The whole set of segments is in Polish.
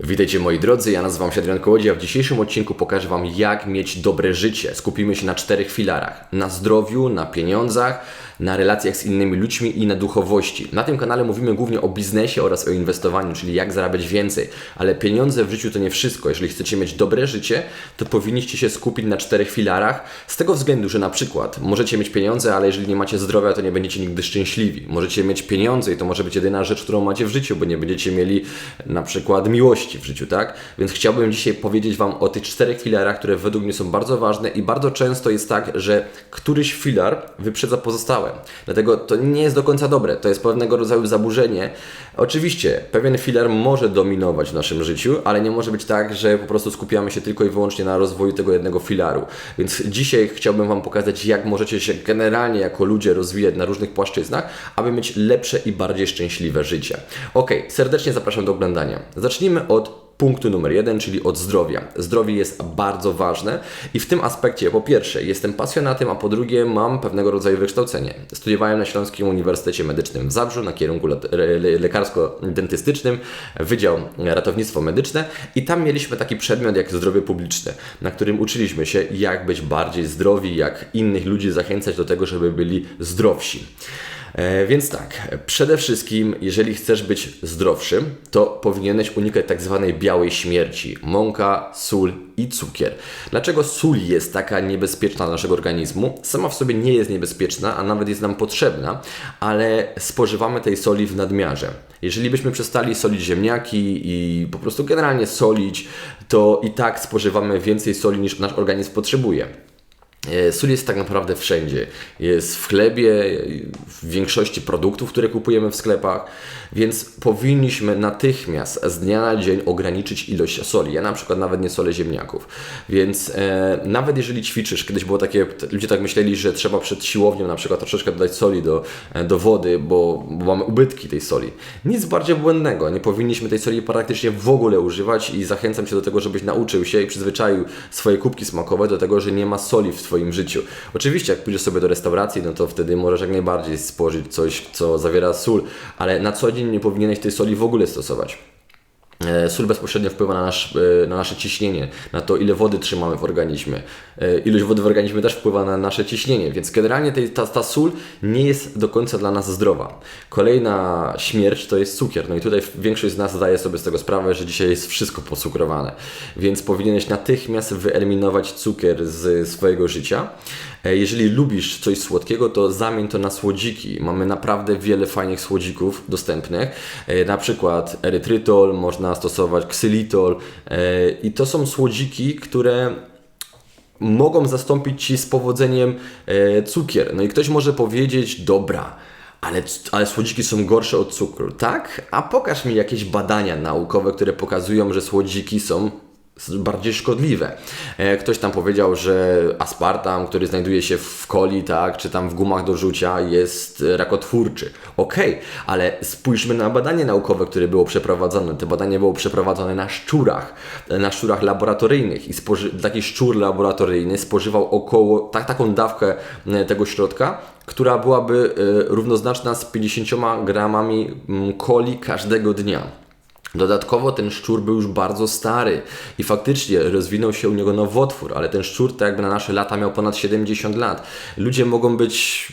Witajcie moi drodzy, ja nazywam się Adrian Kołodziej, a w dzisiejszym odcinku pokażę Wam jak mieć dobre życie. Skupimy się na czterech filarach. Na zdrowiu, na pieniądzach, na relacjach z innymi ludźmi i na duchowości. Na tym kanale mówimy głównie o biznesie oraz o inwestowaniu, czyli jak zarabiać więcej. Ale pieniądze w życiu to nie wszystko. Jeżeli chcecie mieć dobre życie, to powinniście się skupić na czterech filarach. Z tego względu, że na przykład możecie mieć pieniądze, ale jeżeli nie macie zdrowia, to nie będziecie nigdy szczęśliwi. Możecie mieć pieniądze i to może być jedyna rzecz, którą macie w życiu, bo nie będziecie mieli na przykład miłości w życiu, tak? Więc chciałbym dzisiaj powiedzieć Wam o tych czterech filarach, które według mnie są bardzo ważne i bardzo często jest tak, że któryś filar wyprzedza pozostałe. Dlatego to nie jest do końca dobre. To jest pewnego rodzaju zaburzenie. Oczywiście, pewien filar może dominować w naszym życiu, ale nie może być tak, że po prostu skupiamy się tylko i wyłącznie na rozwoju tego jednego filaru. Więc dzisiaj chciałbym Wam pokazać, jak możecie się generalnie jako ludzie rozwijać na różnych płaszczyznach, aby mieć lepsze i bardziej szczęśliwe życie. Ok, serdecznie zapraszam do oglądania. Zacznijmy od punktu numer jeden, czyli od zdrowia. Zdrowie jest bardzo ważne i w tym aspekcie po pierwsze jestem pasjonatem, a po drugie mam pewnego rodzaju wykształcenie. Studiowałem na Śląskim Uniwersytecie Medycznym w Zabrzu na kierunku le le lekarsko-dentystycznym, Wydział Ratownictwo Medyczne i tam mieliśmy taki przedmiot jak zdrowie publiczne, na którym uczyliśmy się jak być bardziej zdrowi, jak innych ludzi zachęcać do tego, żeby byli zdrowsi. E, więc tak, przede wszystkim, jeżeli chcesz być zdrowszy, to powinieneś unikać tak zwanej białej śmierci. Mąka, sól i cukier. Dlaczego sól jest taka niebezpieczna dla naszego organizmu? Sama w sobie nie jest niebezpieczna, a nawet jest nam potrzebna, ale spożywamy tej soli w nadmiarze. Jeżeli byśmy przestali solić ziemniaki i po prostu generalnie solić, to i tak spożywamy więcej soli niż nasz organizm potrzebuje. E, sól jest tak naprawdę wszędzie. Jest w chlebie, w większości produktów, które kupujemy w sklepach, więc powinniśmy natychmiast z dnia na dzień ograniczyć ilość soli. Ja na przykład nawet nie solę ziemniaków. Więc e, nawet jeżeli ćwiczysz, kiedyś było takie, ludzie tak myśleli, że trzeba przed siłownią na przykład troszeczkę dodać soli do, e, do wody, bo, bo mamy ubytki tej soli. Nic bardziej błędnego. Nie powinniśmy tej soli praktycznie w ogóle używać i zachęcam Cię do tego, żebyś nauczył się i przyzwyczaił swoje kubki smakowe do tego, że nie ma soli w Twoim Twoim życiu. Oczywiście, jak pójdziesz sobie do restauracji, no to wtedy możesz jak najbardziej spożyć coś, co zawiera sól, ale na co dzień nie powinieneś tej soli w ogóle stosować. E, sól bezpośrednio wpływa na, nasz, e, na nasze ciśnienie, na to, ile wody trzymamy w organizmie. E, ilość wody w organizmie też wpływa na nasze ciśnienie, więc generalnie tej, ta, ta sól nie jest do końca dla nas zdrowa. Kolejna śmierć to jest cukier. No i tutaj większość z nas zdaje sobie z tego sprawę, że dzisiaj jest wszystko posukrowane, więc powinieneś natychmiast wyeliminować cukier z swojego życia. Jeżeli lubisz coś słodkiego, to zamień to na słodziki. Mamy naprawdę wiele fajnych słodzików dostępnych, na przykład erytrytol, można można stosować ksylitol e, i to są słodziki, które mogą zastąpić Ci z powodzeniem e, cukier. No i ktoś może powiedzieć, dobra, ale, ale słodziki są gorsze od cukru. Tak? A pokaż mi jakieś badania naukowe, które pokazują, że słodziki są bardziej szkodliwe. E, ktoś tam powiedział, że aspartam, który znajduje się w coli, tak, czy tam w gumach do rzucia jest rakotwórczy. Okej, okay, ale spójrzmy na badanie naukowe, które było przeprowadzone. To badanie było przeprowadzone na szczurach, na szczurach laboratoryjnych i spoży- taki szczur laboratoryjny spożywał około tak, taką dawkę e, tego środka, która byłaby równoznaczna z 50 gramami coli każdego dnia. Dodatkowo ten szczur był już bardzo stary i faktycznie rozwinął się u niego nowotwór, ale ten szczur, tak jakby na nasze lata, miał ponad 70 lat. Ludzie mogą być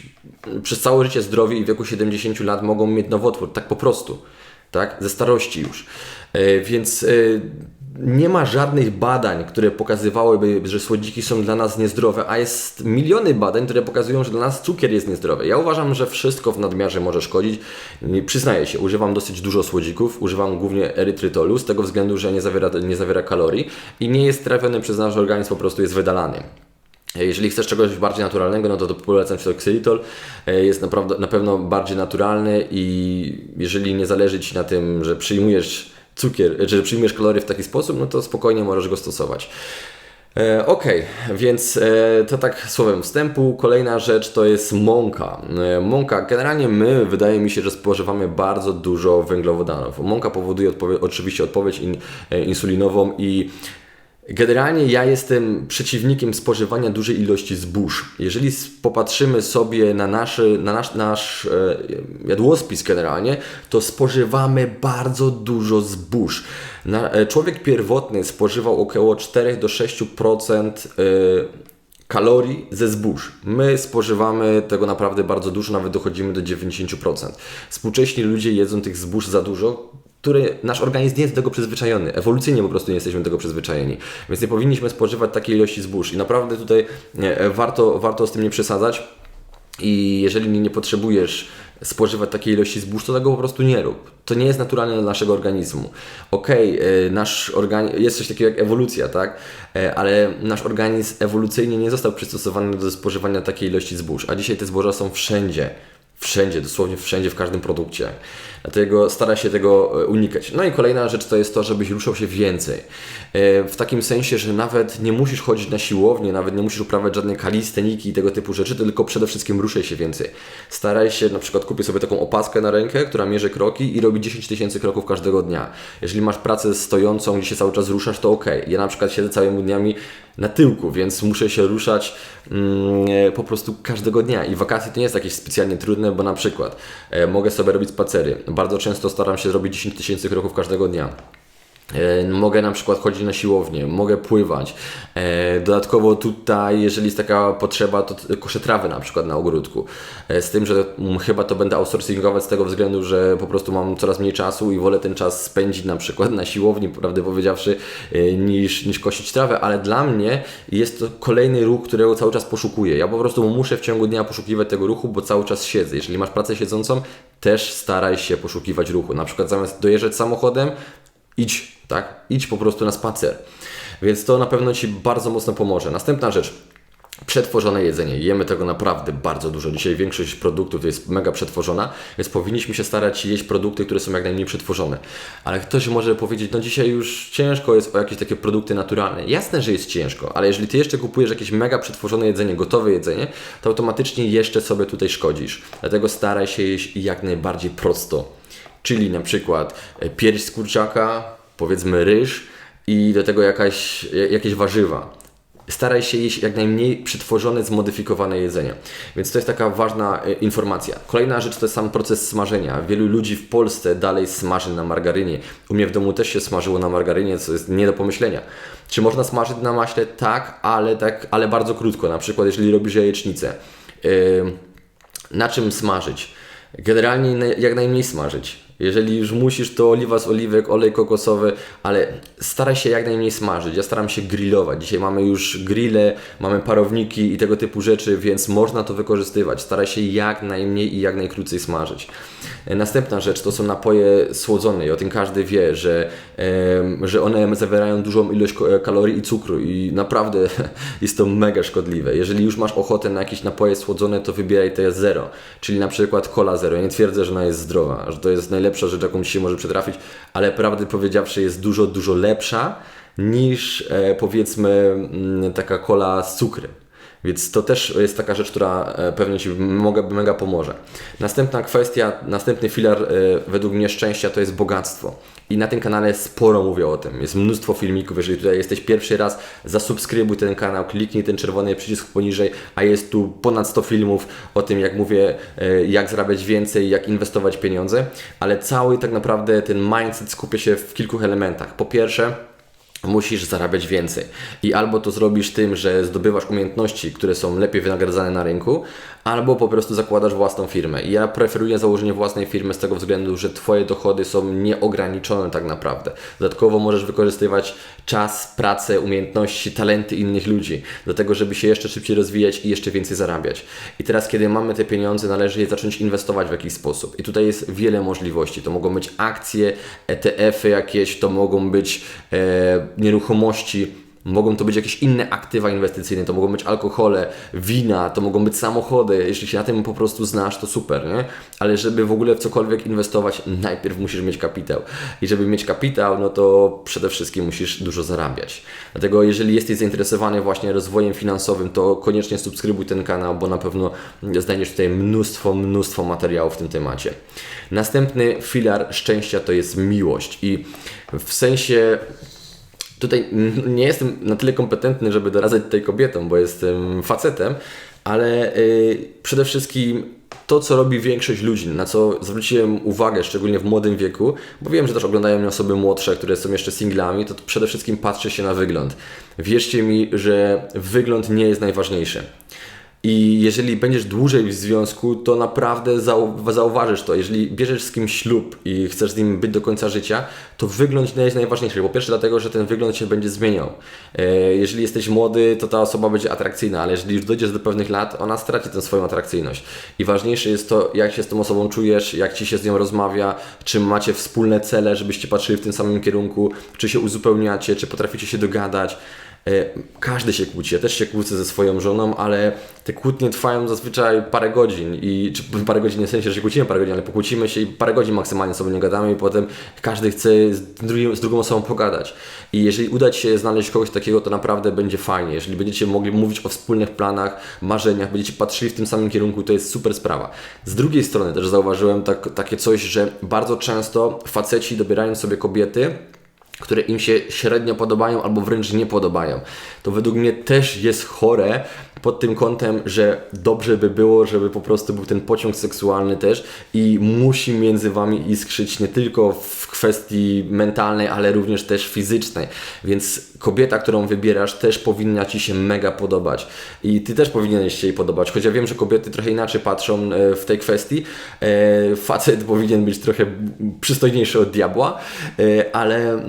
przez całe życie zdrowi i w wieku 70 lat mogą mieć nowotwór, tak po prostu, tak, ze starości już. E, więc e, nie ma żadnych badań, które pokazywałyby, że słodziki są dla nas niezdrowe, a jest miliony badań, które pokazują, że dla nas cukier jest niezdrowy. Ja uważam, że wszystko w nadmiarze może szkodzić. Przyznaję się, używam dosyć dużo słodzików, używam głównie erytrytolu, z tego względu, że nie zawiera, nie zawiera kalorii i nie jest trafiony przez nasz organizm, po prostu jest wydalany. Jeżeli chcesz czegoś bardziej naturalnego, no to, to polecam Ci to ksylitol. Jest naprawdę, na pewno bardziej naturalny i jeżeli nie zależy Ci na tym, że przyjmujesz cukier, czy przyjmiesz kalorie w taki sposób, no to spokojnie możesz go stosować. E, ok, więc e, to tak słowem wstępu. Kolejna rzecz to jest mąka. E, mąka, generalnie my, wydaje mi się, że spożywamy bardzo dużo węglowodanów. Mąka powoduje odpowie oczywiście odpowiedź in, insulinową i Generalnie ja jestem przeciwnikiem spożywania dużej ilości zbóż. Jeżeli popatrzymy sobie na, naszy, na nasz, nasz e, jadłospis generalnie, to spożywamy bardzo dużo zbóż. E, człowiek pierwotny spożywał około 4 do 6% e, kalorii ze zbóż. My spożywamy tego naprawdę bardzo dużo, nawet dochodzimy do 90%. Współcześni ludzie jedzą tych zbóż za dużo, który nasz organizm nie jest do tego przyzwyczajony. Ewolucyjnie po prostu nie jesteśmy do tego przyzwyczajeni. Więc nie powinniśmy spożywać takiej ilości zbóż. I naprawdę tutaj e, warto, warto z tym nie przesadzać. I jeżeli nie, potrzebujesz spożywać takiej ilości zbóż, to tego po prostu nie rób. To nie jest naturalne dla naszego organizmu. Okej, e, nasz organizm, jest coś takiego jak ewolucja, tak? E, Ale nasz organizm ewolucyjnie nie został przystosowany do spożywania takiej ilości zbóż. A dzisiaj te zboża są wszędzie. Wszędzie, dosłownie wszędzie, w każdym produkcie. Dlatego stara się tego e, unikać. No i kolejna rzecz to jest to, żebyś ruszał się więcej. E, W takim sensie, że nawet nie musisz chodzić na siłownię, nawet nie musisz uprawiać żadnej kalisteniki i tego typu rzeczy, tylko przede wszystkim ruszaj się więcej. Staraj się, na przykład kupię sobie taką opaskę na rękę, która mierzy kroki i robi 10 tysięcy kroków każdego dnia. Jeżeli masz pracę stojącą, gdzie się cały czas ruszasz, to ok. Ja na przykład siedzę całymi dniami na tyłku, więc muszę się ruszać mm, e, po prostu każdego dnia. I wakacje to nie jest jakieś specjalnie trudne, bo na przykład e, mogę sobie robić spacery. Bardzo często staram się zrobić 10 tysięcy kroków każdego dnia. E, Mogę na przykład chodzić na siłownię, mogę pływać. E, Dodatkowo tutaj, jeżeli jest taka potrzeba, to koszę trawy na przykład na ogródku. E, Z tym, że chyba to będę outsourcingować z tego względu, że po prostu mam coraz mniej czasu i wolę ten czas spędzić na przykład na siłowni, prawdę powiedziawszy, niż, niż kosić trawę, ale dla mnie jest to kolejny ruch, którego cały czas poszukuję. Ja po prostu muszę w ciągu dnia poszukiwać tego ruchu, bo cały czas siedzę. Jeżeli masz pracę siedzącą, też staraj się poszukiwać ruchu. Na przykład zamiast dojeżdżać samochodem, idź, tak? Idź po prostu na spacer. Więc to na pewno Ci bardzo mocno pomoże. Następna rzecz. Przetworzone jedzenie. Jemy tego naprawdę bardzo dużo. Dzisiaj większość produktów jest mega przetworzona, więc powinniśmy się starać jeść produkty, które są jak najmniej przetworzone. Ale ktoś może powiedzieć, no dzisiaj już ciężko jest o jakieś takie produkty naturalne. Jasne, że jest ciężko, ale jeżeli Ty jeszcze kupujesz jakieś mega przetworzone jedzenie, gotowe jedzenie, to automatycznie jeszcze sobie tutaj szkodzisz. Dlatego staraj się jeść jak najbardziej prosto. Czyli na przykład e, pierś z kurczaka, powiedzmy ryż i do tego jakaś, ja- jakieś warzywa. Staraj się jeść jak najmniej przetworzone, zmodyfikowane jedzenie. Więc to jest taka ważna e, informacja. Kolejna rzecz to jest sam proces smażenia. Wielu ludzi w Polsce dalej smaży na margarynie. U mnie w domu też się smażyło na margarynie, co jest nie do pomyślenia. Czy można smażyć na maśle? Tak, ale, tak, ale bardzo krótko. Na przykład jeżeli robisz jajecznicę. Ym, na czym smażyć? Generalnie jak najmniej smażyć. Jeżeli już musisz, to oliwa z oliwek, olej kokosowy, ale staraj się jak najmniej smażyć. Ja staram się grillować. Dzisiaj mamy już grille, mamy parowniki i tego typu rzeczy, więc można to wykorzystywać. Staraj się jak najmniej i jak najkrócej smażyć. E, Następna rzecz to są napoje słodzone i o tym każdy wie, że, że one zawierają dużą ilość kalorii i cukru i naprawdę jest to mega szkodliwe. Jeżeli już masz ochotę na jakieś napoje słodzone, to wybieraj te zero, czyli na przykład cola zero. Ja nie twierdzę, że ona jest zdrowa, że to jest najlepsza rzecz, jaką ci się może przytrafić, ale prawdę powiedziawszy jest dużo, dużo lepsza niż e, powiedzmy mm, taka cola z cukrem. Więc to też jest taka rzecz, która e, pewnie Ci mega, mega pomoże. Następna kwestia, następny filar e, według mnie szczęścia to jest bogactwo. I na tym kanale sporo mówię o tym. Jest mnóstwo filmików. Jeżeli tutaj jesteś pierwszy raz, zasubskrybuj ten kanał, kliknij ten czerwony przycisk poniżej, a jest tu ponad 100 filmów o tym, jak mówię, e, jak zarabiać więcej, jak inwestować pieniądze. Ale cały tak naprawdę ten mindset skupia się w kilku elementach. Po pierwsze, musisz zarabiać więcej. I albo to zrobisz tym, że zdobywasz umiejętności, które są lepiej wynagradzane na rynku, albo po prostu zakładasz własną firmę. I ja preferuję założenie własnej firmy z tego względu, że Twoje dochody są nieograniczone tak naprawdę. Dodatkowo możesz wykorzystywać czas, pracę, umiejętności, talenty innych ludzi do tego, żeby się jeszcze szybciej rozwijać i jeszcze więcej zarabiać. I teraz, kiedy mamy te pieniądze, należy je zacząć inwestować w jakiś sposób. I tutaj jest wiele możliwości. To mogą być akcje, ETF-y jakieś, to mogą być e, nieruchomości, Mogą to być jakieś inne aktywa inwestycyjne, to mogą być alkohole, wina, to mogą być samochody. Jeśli się na tym po prostu znasz, to super, nie? Ale żeby w ogóle w cokolwiek inwestować, najpierw musisz mieć kapitał. I żeby mieć kapitał, no to przede wszystkim musisz dużo zarabiać. Dlatego jeżeli jesteś zainteresowany właśnie rozwojem finansowym, to koniecznie subskrybuj ten kanał, bo na pewno znajdziesz tutaj mnóstwo, mnóstwo materiałów w tym temacie. Następny filar szczęścia to jest miłość i w sensie Tutaj nie jestem na tyle kompetentny, żeby doradzać tej kobietom, bo jestem facetem, ale y, przede wszystkim to, co robi większość ludzi, na co zwróciłem uwagę, szczególnie w młodym wieku, bo wiem, że też oglądają mnie osoby młodsze, które są jeszcze singlami, to przede wszystkim patrzy się na wygląd. Wierzcie mi, że wygląd nie jest najważniejszy. I jeżeli będziesz dłużej w związku, to naprawdę zau zauważysz to. Jeżeli bierzesz z kimś ślub i chcesz z nim być do końca życia, to wygląd jest najważniejszy. Po pierwsze, dlatego, że ten wygląd się będzie zmieniał. E, jeżeli jesteś młody, to ta osoba będzie atrakcyjna, ale jeżeli już dojdziesz do pewnych lat, ona straci tę swoją atrakcyjność. I ważniejsze jest to, jak się z tą osobą czujesz, jak ci się z nią rozmawia, czy macie wspólne cele, żebyście patrzyli w tym samym kierunku, czy się uzupełniacie, czy potraficie się dogadać. E, każdy się kłóci, ja też się kłócę ze swoją żoną, ale te kłótnie trwają zazwyczaj parę godzin i czy parę godzin nie w sensie, że się kłócimy parę godzin, ale pokłócimy się i parę godzin maksymalnie sobie nie gadamy i potem każdy chce z, drugim, z drugą osobą pogadać. I jeżeli uda Ci się znaleźć kogoś takiego, to naprawdę będzie fajnie. Jeżeli będziecie mogli mówić o wspólnych planach, marzeniach, będziecie patrzyli w tym samym kierunku, to jest super sprawa. Z drugiej strony też zauważyłem tak, takie coś, że bardzo często faceci dobierają sobie kobiety, które im się średnio podobają albo wręcz nie podobają. To według mnie też jest chore pod tym kątem, że dobrze by było, żeby po prostu był ten pociąg seksualny też i musi między Wami iskrzyć nie tylko w kwestii mentalnej, ale również też fizycznej. Więc kobieta, którą wybierasz też powinna Ci się mega podobać i Ty też powinieneś się jej podobać, choć ja wiem, że kobiety trochę inaczej patrzą e, w tej kwestii. E, facet powinien być trochę przystojniejszy od diabła, e, ale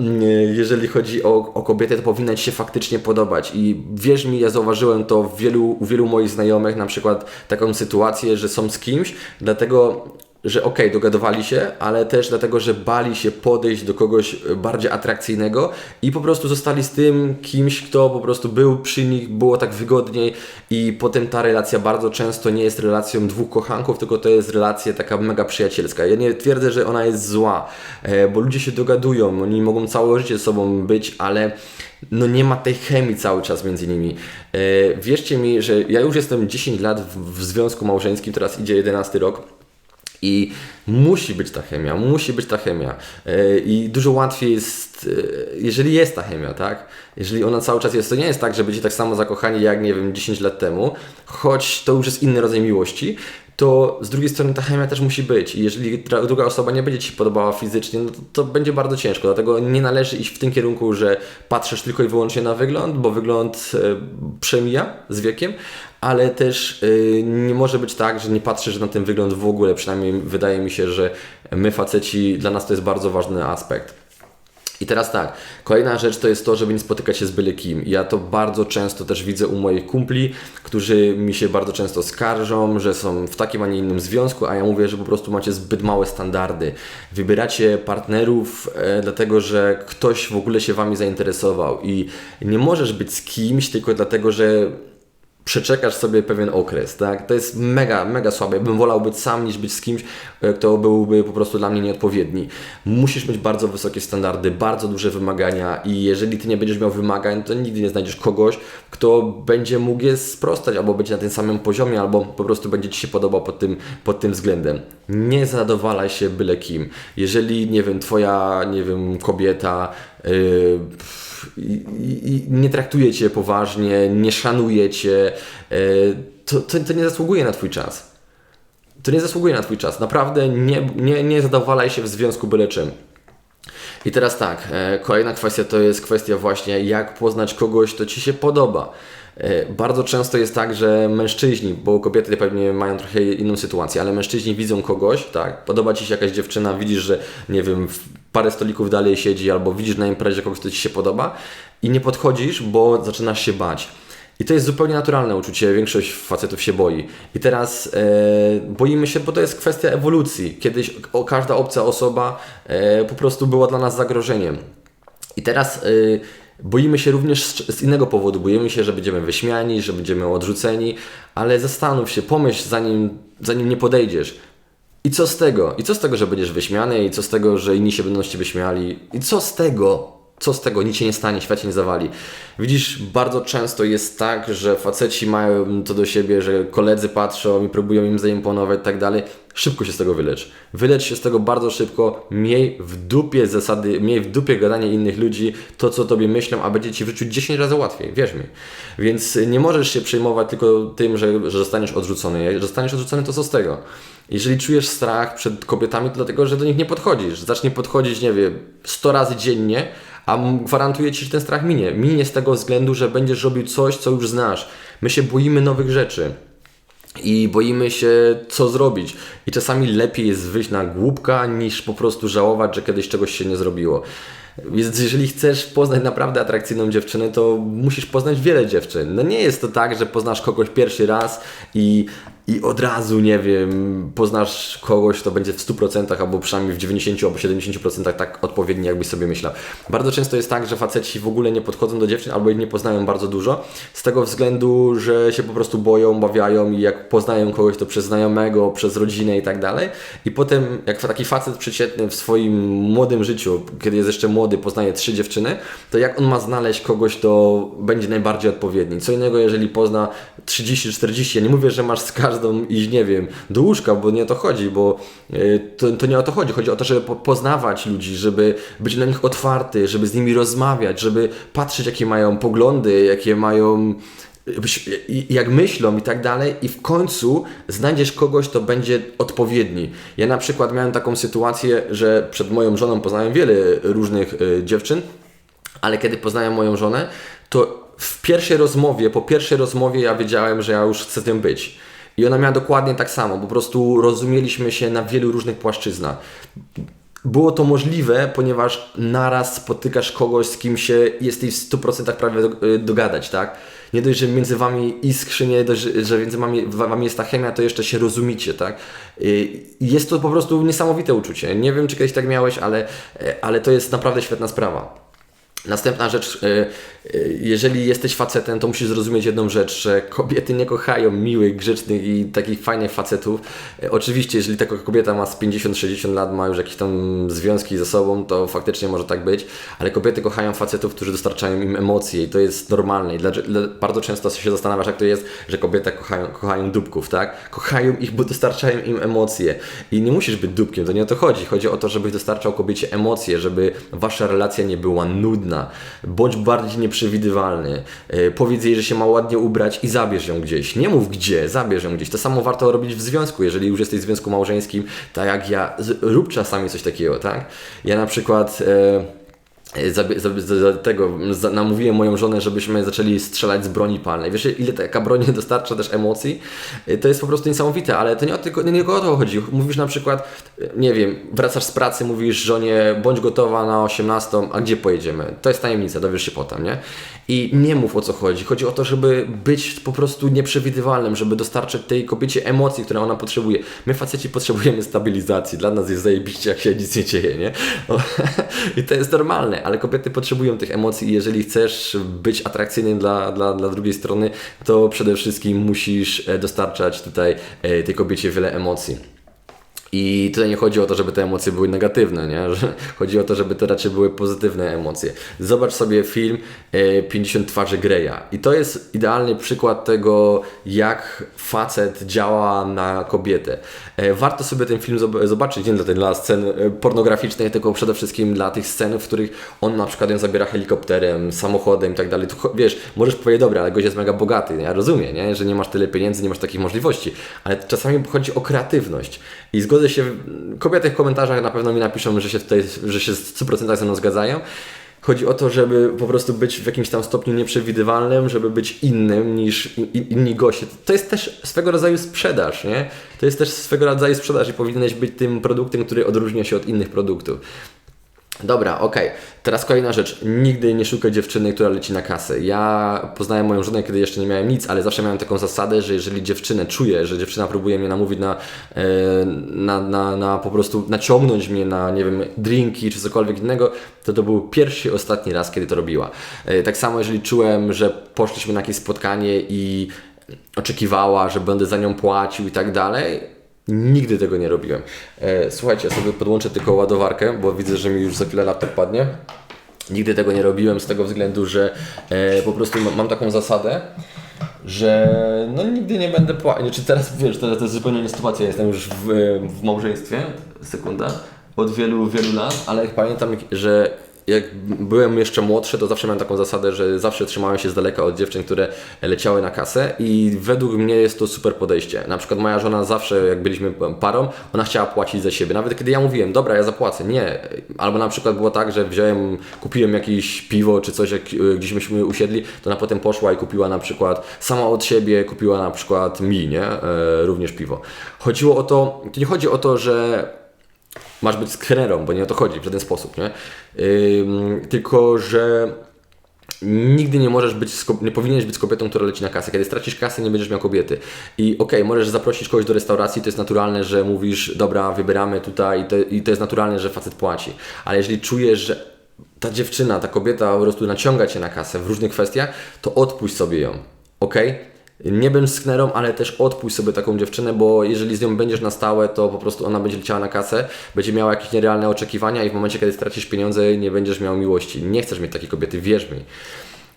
jeżeli chodzi o, o kobietę, to powinna Ci się faktycznie podobać. I wierz mi, ja zauważyłem to w wielu u wielu moich znajomych na przykład taką sytuację, że są z kimś, dlatego że okej, okay, dogadowali się, ale też dlatego, że bali się podejść do kogoś bardziej atrakcyjnego i po prostu zostali z tym kimś, kto po prostu był przy nich, było tak wygodniej i potem ta relacja bardzo często nie jest relacją dwóch kochanków, tylko to jest relacja taka mega przyjacielska. Ja nie twierdzę, że ona jest zła, e, bo ludzie się dogadują, oni mogą całe życie sobą być, ale no nie ma tej chemii cały czas między nimi. E, wierzcie mi, że ja już jestem 10 lat w związku małżeńskim, teraz idzie 11 rok. I musi być ta chemia, musi być ta chemia. E, I dużo łatwiej jest, e, jeżeli jest ta chemia, tak? Jeżeli ona cały czas jest, to nie jest tak, że będziecie tak samo zakochani jak, nie wiem, 10 lat temu, choć to już jest inny rodzaj miłości, to z drugiej strony ta chemia też musi być. I jeżeli druga osoba nie będzie Ci podobała fizycznie, no to, to, będzie bardzo ciężko. Dlatego nie należy iść w tym kierunku, że patrzysz tylko i wyłącznie na wygląd, bo wygląd e, przemija z wiekiem, ale też e, nie może być tak, że nie patrzysz na ten wygląd w ogóle. Przynajmniej wydaje mi się, że my faceci, dla nas to jest bardzo ważny aspekt. I teraz tak, kolejna rzecz to jest to, żeby nie spotykać się z byle kim. Ja to bardzo często też widzę u moich kumpli, którzy mi się bardzo często skarżą, że są w takim, a nie innym związku, a ja mówię, że po prostu macie zbyt małe standardy. Wybieracie partnerów e, dlatego, że ktoś w ogóle się Wami zainteresował i nie możesz być z kimś tylko dlatego, że przeczekasz sobie pewien okres, tak? To jest mega, mega słabe. Bym wolał być sam niż być z kimś, e, kto byłby po prostu dla mnie nieodpowiedni. Musisz mieć bardzo wysokie standardy, bardzo duże wymagania i jeżeli Ty nie będziesz miał wymagań, to nigdy nie znajdziesz kogoś, kto będzie mógł je sprostać, albo będzie na tym samym poziomie, albo po prostu będzie Ci się podobał pod tym, pod tym względem. Nie zadowalaj się byle kim. Jeżeli, nie wiem, Twoja, nie wiem, kobieta yy, i, i nie traktuje cię poważnie, nie szanuje cię, e, to, to, to nie zasługuje na Twój czas. To nie zasługuje na Twój czas. Naprawdę nie, nie, nie zadowalaj się w związku byle czym. I teraz tak, e, kolejna kwestia to jest kwestia właśnie, jak poznać kogoś, kto Ci się podoba. E, bardzo często jest tak, że mężczyźni, bo kobiety pewnie mają trochę inną sytuację, ale mężczyźni widzą kogoś, tak, podoba Ci się jakaś dziewczyna, widzisz, że nie wiem, parę stolików dalej siedzi, albo widzisz na imprezie kogoś, kto Ci się podoba i nie podchodzisz, bo zaczynasz się bać. I to jest zupełnie naturalne uczucie, większość facetów się boi. I teraz e, boimy się, bo to jest kwestia ewolucji. Kiedyś o, każda obca osoba e, po prostu była dla nas zagrożeniem. I teraz e, boimy się również z, z, innego powodu. Boimy się, że będziemy wyśmiani, że będziemy odrzuceni, ale zastanów się, pomyśl zanim, zanim nie podejdziesz. I co z tego? I co z tego, że będziesz wyśmiany? I co z tego, że inni się będą z Ciebie śmiali? I co z tego? Co z tego, nic się nie stanie, świat się nie zawali. Widzisz, bardzo często jest tak, że faceci mają to do siebie, że koledzy patrzą i próbują im zaimponować i tak dalej. Szybko się z tego wylecz. Wylecz się z tego bardzo szybko, miej w dupie zasady, miej w dupie gadanie innych ludzi, to co tobie myślą, a będzie ci w życiu 10 razy łatwiej, wierz mi. Więc nie możesz się przejmować tylko tym, że, że zostaniesz odrzucony. Jak zostaniesz odrzucony, to co z tego? Jeżeli czujesz strach przed kobietami, to dlatego, że do nich nie podchodzisz. Zacznij podchodzić, nie wiem, 100 razy dziennie, a gwarantuję Ci, że ten strach minie. Minie z tego względu, że będziesz robił coś, co już znasz. My się boimy nowych rzeczy i boimy się, co zrobić. I czasami lepiej jest wyjść na głupka, niż po prostu żałować, że kiedyś czegoś się nie zrobiło. Więc jeżeli chcesz poznać naprawdę atrakcyjną dziewczynę, to musisz poznać wiele dziewczyn. No nie jest to tak, że poznasz kogoś pierwszy raz i i od razu, nie wiem, poznasz kogoś, kto będzie w 100% albo przynajmniej w 90 albo 70% tak odpowiedni, jakbyś sobie myślał. Bardzo często jest tak, że faceci w ogóle nie podchodzą do dziewczyn albo ich nie poznają bardzo dużo, z tego względu, że się po prostu boją, bawiają i jak poznają kogoś, to przez znajomego, przez rodzinę i tak dalej. I potem, jak taki facet przeciętny w swoim młodym życiu, kiedy jest jeszcze młody, poznaje trzy dziewczyny, to jak on ma znaleźć kogoś, to będzie najbardziej odpowiedni. Co innego, jeżeli pozna 30-40, ja nie mówię, że masz z każdym każdą iść, nie wiem, do łóżka, bo nie o to chodzi, bo e, to, to nie o to chodzi. Chodzi o to, żeby poznawać ludzi, żeby być na nich otwarty, żeby z nimi rozmawiać, żeby patrzeć, jakie mają poglądy, jakie mają jak myślą i tak dalej, i w końcu znajdziesz kogoś, kto będzie odpowiedni. Ja na przykład miałem taką sytuację, że przed moją żoną poznałem wiele różnych y, dziewczyn, ale kiedy poznałem moją żonę, to w pierwszej rozmowie, po pierwszej rozmowie ja wiedziałem, że ja już chcę nią być. I ona miała dokładnie tak samo, po prostu rozumieliśmy się na wielu różnych płaszczyznach. Było to możliwe, ponieważ naraz spotykasz kogoś, z kim się jesteś w 100% prawie y, dogadać, tak? Nie dość, że między wami iskrzy, nie dość, że między wami, wami jest ta chemia, to jeszcze się rozumiecie, tak? Y, jest to po prostu niesamowite uczucie. Nie wiem, czy kiedyś tak miałeś, ale, y, ale to jest naprawdę świetna sprawa. Następna rzecz, Y, jeżeli jesteś facetem, to musisz zrozumieć jedną rzecz, że kobiety nie kochają miłych, grzecznych i takich fajnych facetów. Y, oczywiście, jeżeli taka kobieta ma z 50-60 lat, ma już jakieś tam związki ze sobą, to faktycznie może tak być, ale kobiety kochają facetów, którzy dostarczają im emocje i to jest normalne. I bardzo często się zastanawiasz, jak to jest, że kobiety kochają, kochają dupków, tak? Kochają ich, bo dostarczają im emocje. I nie musisz być dupkiem, to nie o to chodzi. Chodzi o to, żebyś dostarczał kobiecie emocje, żeby wasza relacja nie była nudna. Bądź bardziej nie nieprzewidywalny. E, powiedz jej, że się ma ładnie ubrać i zabierz ją gdzieś. Nie mów gdzie, zabierz ją gdzieś. To samo warto robić w związku. Jeżeli już jesteś w związku małżeńskim, tak jak ja, rób czasami coś takiego, tak? Ja na przykład... E, za, za, za, tego namówiłem moją żonę, żebyśmy zaczęli strzelać z broni palnej. Wiesz, ile taka broń dostarcza też emocji? Y, to jest po prostu niesamowite, ale to nie, o, tylko, nie, o to chodzi. Mówisz na przykład, y, nie wiem, wracasz z pracy, mówisz żonie, bądź gotowa na 18, a gdzie pojedziemy? To jest tajemnica, dowiesz się potem, nie? I nie mów o co chodzi. Chodzi o to, żeby być po prostu nieprzewidywalnym, żeby dostarczyć tej kobiecie emocji, które ona potrzebuje. My faceci potrzebujemy stabilizacji. Dla nas jest zajebiście, jak się nic nie dzieje, nie? I to jest normalne ale kobiety potrzebują tych emocji i jeżeli chcesz być atrakcyjny dla, dla, dla drugiej strony, to przede wszystkim musisz e, dostarczać tutaj e, tej kobiecie wiele emocji. I tutaj nie chodzi o to, żeby te emocje były negatywne, nie? chodzi o to, żeby to raczej były pozytywne emocje. Zobacz sobie film 50 e, twarzy Greya. I to jest idealny przykład tego, jak facet działa na kobietę. E, warto sobie ten film zobaczyć, nie dla, dla scen e, pornograficznych, tylko przede wszystkim dla tych scen, w których on na przykład ją zabiera helikopterem, samochodem i tak dalej. Wiesz, możesz powiedzieć, dobra, ale gość jest mega bogaty, ja rozumiem, nie? że nie masz tyle pieniędzy, nie masz takich możliwości, ale czasami chodzi o kreatywność. I zgodzę się, kobiety w komentarzach na pewno mi napiszą, że się tutaj, że się w 100% ze mną zgadzają. Chodzi o to, żeby po prostu być w jakimś tam stopniu nieprzewidywalnym, żeby być innym niż inni goście. To jest też swego rodzaju sprzedaż, nie? To jest też swego rodzaju sprzedaż i powinieneś być tym produktem, który odróżnia się od innych produktów. Dobra, okej. Okay. Teraz kolejna rzecz. Nigdy nie szukaj dziewczyny, która leci na kasę. Ja poznałem moją żonę, kiedy jeszcze nie miałem nic, ale zawsze miałem taką zasadę, że jeżeli dziewczynę czuję, że dziewczyna próbuje mnie namówić na, e, na, na, na po prostu naciągnąć mnie na, nie wiem, drinki czy cokolwiek innego, to to był pierwszy ostatni raz, kiedy to robiła. E, tak samo, jeżeli czułem, że poszliśmy na jakieś spotkanie i oczekiwała, że będę za nią płacił i tak dalej, Nigdy tego nie robiłem. E, słuchajcie, ja sobie podłączę tylko ładowarkę, bo widzę, że mi już za chwilę laptop padnie. Nigdy tego nie robiłem z tego względu, że e, po prostu mam, taką zasadę, że no nigdy nie będę płacił. Czy teraz wiesz, to, to jest zupełnie inna sytuacja. Jestem już w, w małżeństwie, sekunda, od wielu, wielu lat, ale pamiętam, że jak byłem jeszcze młodszy, to zawsze miałem taką zasadę, że zawsze trzymałem się z daleka od dziewczyn, które leciały na kasę i według mnie jest to super podejście. Na przykład moja żona zawsze, jak byliśmy parą, ona chciała płacić za siebie. Nawet kiedy ja mówiłem, dobra, ja zapłacę, nie. Albo na przykład było tak, że wziąłem, kupiłem jakieś piwo czy coś, jak gdzieś myśmy usiedli, to ona potem poszła i kupiła na przykład sama od siebie, kupiła na przykład mi, nie? E, również piwo. Chodziło o to, to nie chodzi o to, że masz być sknerą, bo nie o to chodzi w żaden sposób, nie? Yy, tylko, że nigdy nie możesz być, nie powinieneś być z kobietą, która leci na kasę. Kiedy stracisz kasę, nie będziesz miał kobiety. I okej, okay, możesz zaprosić kogoś do restauracji, to jest naturalne, że mówisz, dobra, wybieramy tutaj i to, i to jest naturalne, że facet płaci. Ale jeżeli czujesz, że ta dziewczyna, ta kobieta po prostu naciąga Cię na kasę w różnych kwestiach, to odpuść sobie ją. ok? Nie bądź sknerą, ale też odpuść sobie taką dziewczynę, bo jeżeli z nią będziesz na stałe, to po prostu ona będzie leciała na kasę, będzie miała jakieś nierealne oczekiwania i w momencie, kiedy stracisz pieniądze, nie będziesz miał miłości. Nie chcesz mieć takiej kobiety, wierz mi.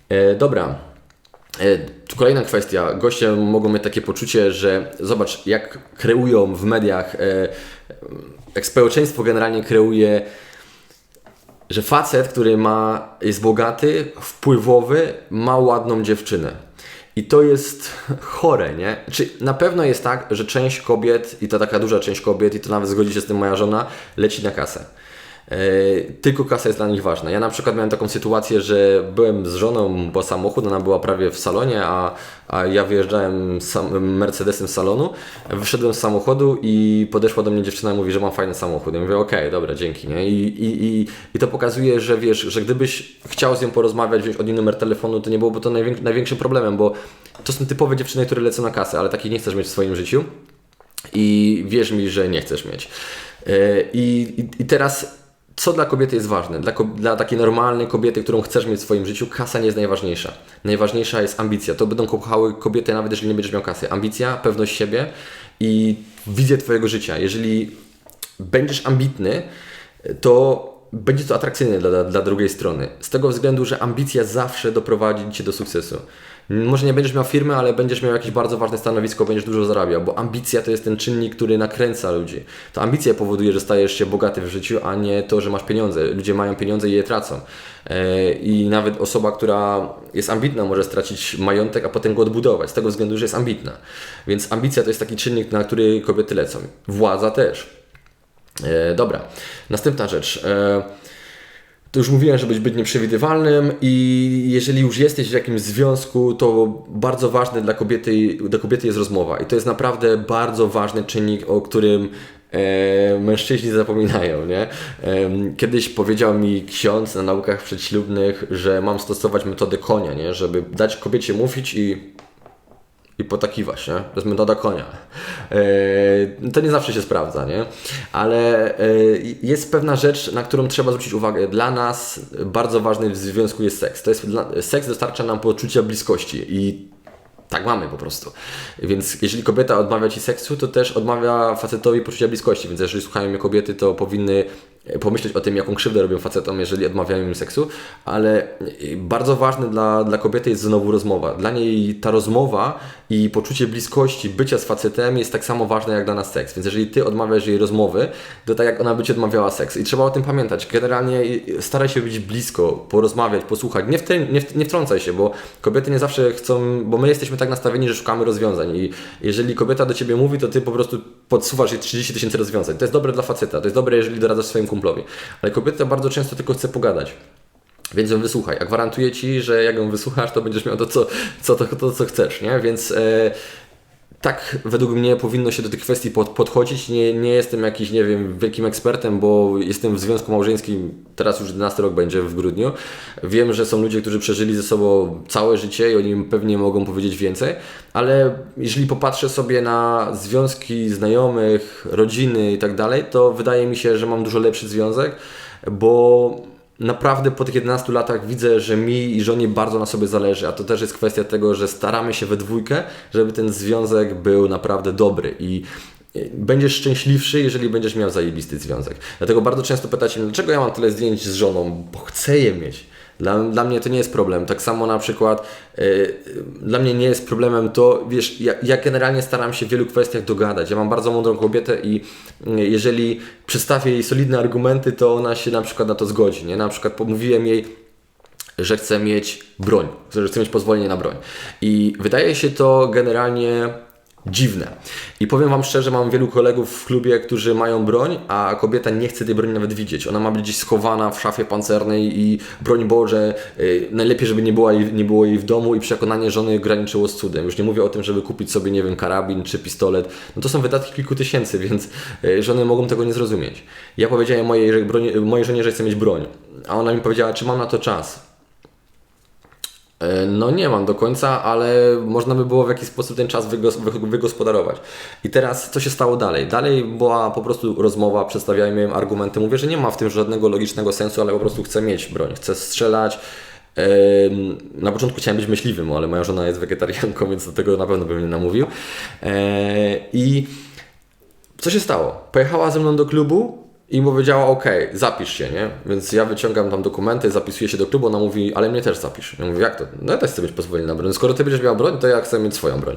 E, dobra. E, kolejna kwestia. Goście mogą mieć takie poczucie, że zobacz, jak kreują w mediach, e, jak społeczeństwo generalnie kreuje że facet, który ma, jest bogaty, wpływowy, ma ładną dziewczynę. I to jest chore, nie? Czy na pewno jest tak, że część kobiet, i to taka duża część kobiet, i to nawet zgodzi się z tym moja żona, leci na kasę. E, tylko kasa jest dla nich ważna. Ja na przykład miałem taką sytuację, że byłem z żoną, bo samochód, ona była prawie w salonie, a, a ja wyjeżdżałem sam, Mercedesem z salonu, wyszedłem z samochodu i podeszła do mnie dziewczyna i mówi, że mam fajny samochód. Ja mówię, okej, okay, dobra, dzięki. Nie? I, i, i, I to pokazuje, że wiesz, że gdybyś chciał z nią porozmawiać, wziąć od niej numer telefonu, to nie byłoby to najwięk, największym problemem, bo to są typowe dziewczyny, które lecą na kasę, ale takich nie chcesz mieć w swoim życiu. I wierz mi, że nie chcesz mieć. E, I, i, i teraz co dla kobiety jest ważne? Dla, dla takiej normalnej kobiety, którą chcesz mieć w swoim życiu, kasa nie jest najważniejsza. Najważniejsza jest ambicja. To będą kochały kobiety, nawet jeżeli nie będziesz miał kasy. Ambicja, pewność siebie i wizję Twojego życia. Jeżeli będziesz ambitny, to będzie to atrakcyjne dla, dla drugiej strony. Z tego względu, że ambicja zawsze doprowadzi Cię do sukcesu. Może nie będziesz miał firmy, ale będziesz miał jakieś bardzo ważne stanowisko, będziesz dużo zarabiał, bo ambicja to jest ten czynnik, który nakręca ludzi. To ambicja powoduje, że stajesz się bogaty w życiu, a nie to, że masz pieniądze. Ludzie mają pieniądze i je tracą. E, I nawet osoba, która jest ambitna, może stracić majątek, a potem go odbudować, z tego względu, że jest ambitna. Więc ambicja to jest taki czynnik, na który kobiety lecą. Władza też. E, dobra, następna rzecz. E, to już mówiłem, żeby być nieprzewidywalnym i jeżeli już jesteś w jakimś związku, to bardzo ważne dla kobiety, dla kobiety jest rozmowa. I to jest naprawdę bardzo ważny czynnik, o którym e, mężczyźni zapominają. Nie? E, kiedyś powiedział mi ksiądz na naukach przedślubnych, że mam stosować metodę konia, nie? żeby dać kobiecie mówić i i potakiwać, nie? To jest metoda konia. E, to nie zawsze się sprawdza, nie? Ale e, jest pewna rzecz, na którą trzeba zwrócić uwagę. Dla nas bardzo ważny w związku jest seks. To jest, seks dostarcza nam poczucia bliskości i tak mamy po prostu. Więc jeżeli kobieta odmawia Ci seksu, to też odmawia facetowi poczucia bliskości. Więc jeżeli słuchają mnie kobiety, to powinny pomyśleć o tym, jaką krzywdę robią facetom, jeżeli odmawiają im seksu, ale bardzo ważne dla, dla kobiety jest znowu rozmowa. Dla niej ta rozmowa i poczucie bliskości, bycia z facetem jest tak samo ważne jak dla nas seks. Więc jeżeli ty odmawiasz jej rozmowy, to tak jak ona by ci odmawiała seks. I trzeba o tym pamiętać. Generalnie staraj się być blisko, porozmawiać, posłuchać. Nie, nie, nie wtrącaj się, bo kobiety nie zawsze chcą, bo my jesteśmy tak nastawieni, że szukamy rozwiązań. I jeżeli kobieta do ciebie mówi, to ty po prostu podsuwasz jej 30 tysięcy rozwiązań. To jest dobre dla faceta, to jest dobre, jeżeli doradzasz swoim kumplowi. Ale kobieta bardzo często tylko chce pogadać. Więc ją wysłuchaj. A gwarantuję Ci, że jak ją wysłuchasz, to będziesz miał to, co, co, to, to, co chcesz, nie? Więc e, tak według mnie powinno się do tych kwestii pod, podchodzić. Nie, nie jestem jakiś, nie wiem, wielkim ekspertem, bo jestem w związku małżeńskim, teraz już 11 rok będzie w grudniu. Wiem, że są ludzie, którzy przeżyli ze sobą całe życie i oni pewnie mogą powiedzieć więcej, ale jeżeli popatrzę sobie na związki znajomych, rodziny i tak dalej, to wydaje mi się, że mam dużo lepszy związek, bo naprawdę po tych 11 latach widzę, że mi i żonie bardzo na sobie zależy, a to też jest kwestia tego, że staramy się we dwójkę, żeby ten związek był naprawdę dobry i będziesz szczęśliwszy, jeżeli będziesz miał zajebisty związek. Dlatego bardzo często pytacie mnie, dlaczego ja mam tyle zdjęć z żoną, bo chcę je mieć. Dla, dla mnie to nie jest problem. Tak samo na przykład yy, dla mnie nie jest problemem to, wiesz, ja, ja generalnie staram się w wielu kwestiach dogadać. Ja mam bardzo mądrą kobietę i yy, jeżeli przedstawię jej solidne argumenty, to ona się na przykład na to zgodzi. Nie? Na przykład pomówiłem jej, że chcę mieć broń, że chcę mieć pozwolenie na broń. I wydaje się to generalnie dziwne. I powiem Wam szczerze, mam wielu kolegów w klubie, którzy mają broń, a kobieta nie chce tej broni nawet widzieć. Ona ma być gdzieś schowana w szafie pancernej i broń Boże, yy, najlepiej, żeby nie, była nie było jej w domu i przekonanie żony graniczyło z cudem. Już nie mówię o tym, żeby kupić sobie, nie wiem, karabin czy pistolet. No to są wydatki kilku tysięcy, więc yy, żony mogą tego nie zrozumieć. Ja powiedziałem mojej, że broń, mojej żonie, że chcę mieć broń, a ona mi powiedziała, czy mam na to czas. E, No nie mam do końca, ale można by było w jakiś sposób ten czas wygos- wy- wygospodarować. I teraz co się stało dalej? Dalej była po prostu rozmowa, przedstawiałem im argumenty. Mówię, że nie ma w tym żadnego logicznego sensu, ale po prostu chcę mieć broń, chcę strzelać. Na początku chciałem być myśliwym, ale moja żona jest wegetarianką, więc do tego na pewno bym nie namówił. E, I co się stało? Pojechała ze mną do klubu i mu powiedziała, ok, zapisz się, nie? Więc ja wyciągam tam dokumenty, zapisuję się do klubu, ona mówi, ale mnie też zapisz. Ja mówię, jak to? No ja też chcę mieć pozwolenie na broń. Skoro ty będziesz miał broń, to ja chcę mieć swoją broń.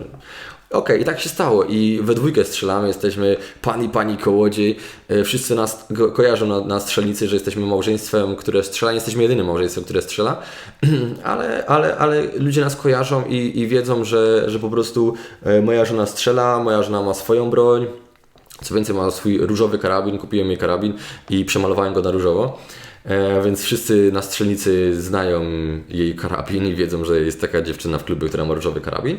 Okej, i tak się stało i we dwójkę strzelamy, jesteśmy pan i pani kołodziej, E, wszyscy nas ko- kojarzą na, na strzelnicy, że jesteśmy małżeństwem, które strzela, nie jesteśmy jedynym małżeństwem, które strzela, ale, ale, ale ludzie nas kojarzą i, i wiedzą, że, że po prostu e, moja żona strzela, moja żona ma swoją broń, co więcej, ma swój różowy karabin, kupiłem jej karabin i przemalowałem go na różowo. E, więc wszyscy na strzelnicy znają jej karabin i wiedzą, że jest taka dziewczyna w klubie, która ma różowy karabin.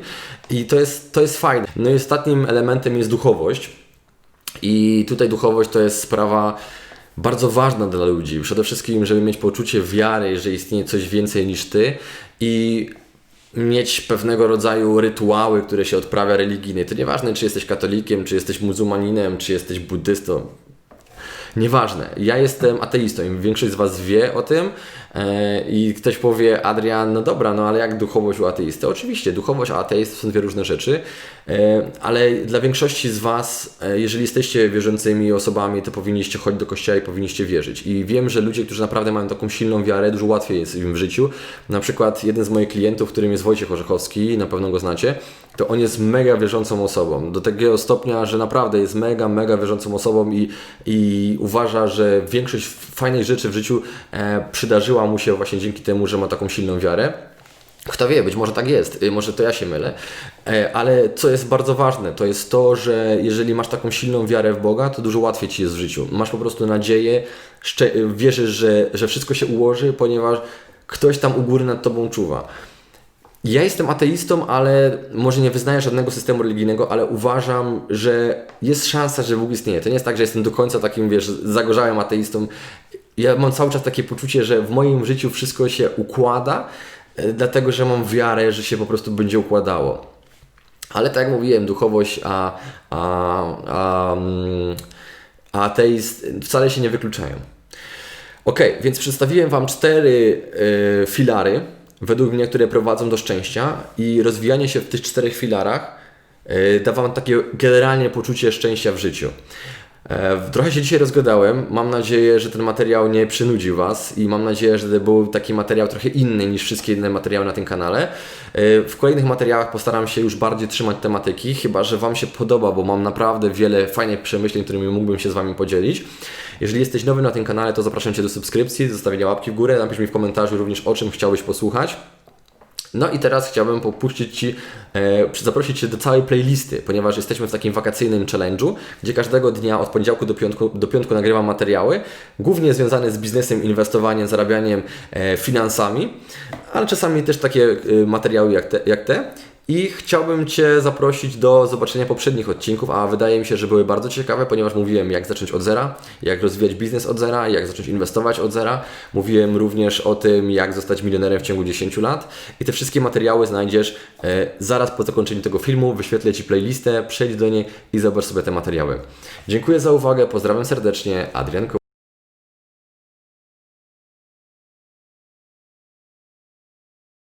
I to jest, to jest fajne. No i ostatnim elementem jest duchowość. I tutaj duchowość to jest sprawa bardzo ważna dla ludzi. Przede wszystkim, żeby mieć poczucie wiary, że istnieje coś więcej niż ty i mieć pewnego rodzaju rytuały, które się odprawia religijnie. To nieważne, czy jesteś katolikiem, czy jesteś muzułmaninem, czy jesteś buddystą. Nieważne. Ja jestem ateistą i większość z Was wie o tym i ktoś powie, Adrian, no dobra, no ale jak duchowość u ateisty? Oczywiście, duchowość a ateist to są dwie różne rzeczy, e, ale dla większości z Was, e, jeżeli jesteście wierzącymi osobami, to powinniście chodzić do kościoła i powinniście wierzyć. I wiem, że ludzie, którzy naprawdę mają taką silną wiarę, dużo łatwiej jest im w życiu. Na przykład jeden z moich klientów, którym jest Wojciech Orzechowski, na pewno go znacie, to on jest mega wierzącą osobą. Do takiego stopnia, że naprawdę jest mega, mega wierzącą osobą i, i uważa, że większość fajnych rzeczy w życiu e, przydarzyła mu się właśnie dzięki temu, że ma taką silną wiarę. Kto wie, być może tak jest, y, może to ja się mylę, E, ale co jest bardzo ważne, to jest to, że jeżeli masz taką silną wiarę w Boga, to dużo łatwiej ci jest w życiu. Masz po prostu nadzieję, szcze- wierzysz, że, że wszystko się ułoży, ponieważ ktoś tam u góry nad tobą czuwa. Ja jestem ateistą, ale może nie wyznaję żadnego systemu religijnego, ale uważam, że jest szansa, że Bóg istnieje. To nie jest tak, że jestem do końca takim, wiesz, zagorzałym ateistą. Ja mam cały czas takie poczucie, że w moim życiu wszystko się układa, e, dlatego że mam wiarę, że się po prostu będzie układało. Ale tak jak mówiłem, duchowość, a, a, a, mm, a ateist wcale się nie wykluczają. Ok, więc przedstawiłem Wam cztery y, filary, według mnie, które prowadzą do szczęścia i rozwijanie się w tych czterech filarach y, da Wam takie generalnie poczucie szczęścia w życiu. E, Trochę się dzisiaj rozgadałem. Mam nadzieję, że ten materiał nie przynudził Was i mam nadzieję, że to był taki materiał trochę inny niż wszystkie inne materiały na tym kanale. E, W kolejnych materiałach postaram się już bardziej trzymać tematyki, chyba że Wam się podoba, bo mam naprawdę wiele fajnych przemyśleń, którymi mógłbym się z Wami podzielić. Jeżeli jesteś nowy na tym kanale, to zapraszam Cię do subskrypcji, zostawienia łapki w górę, napisz mi w komentarzu również o czym chciałbyś posłuchać. No i teraz chciałbym popuścić Ci, e, zaprosić Cię do całej playlisty, ponieważ jesteśmy w takim wakacyjnym challenge'u, gdzie każdego dnia od poniedziałku do piątku, do piątku nagrywam materiały, głównie związane z biznesem, inwestowaniem, zarabianiem, e, finansami, ale czasami też takie e, materiały jak te, jak te. I chciałbym Cię zaprosić do zobaczenia poprzednich odcinków, a wydaje mi się, że były bardzo ciekawe, ponieważ mówiłem jak zacząć od zera, jak rozwijać biznes od zera, jak zacząć inwestować od zera. Mówiłem również o tym, jak zostać milionerem w ciągu 10 lat. I te wszystkie materiały znajdziesz e, zaraz po zakończeniu tego filmu. Wyświetlę Ci playlistę, przejdź do niej i zobacz sobie te materiały. Dziękuję za uwagę, pozdrawiam serdecznie, Adrian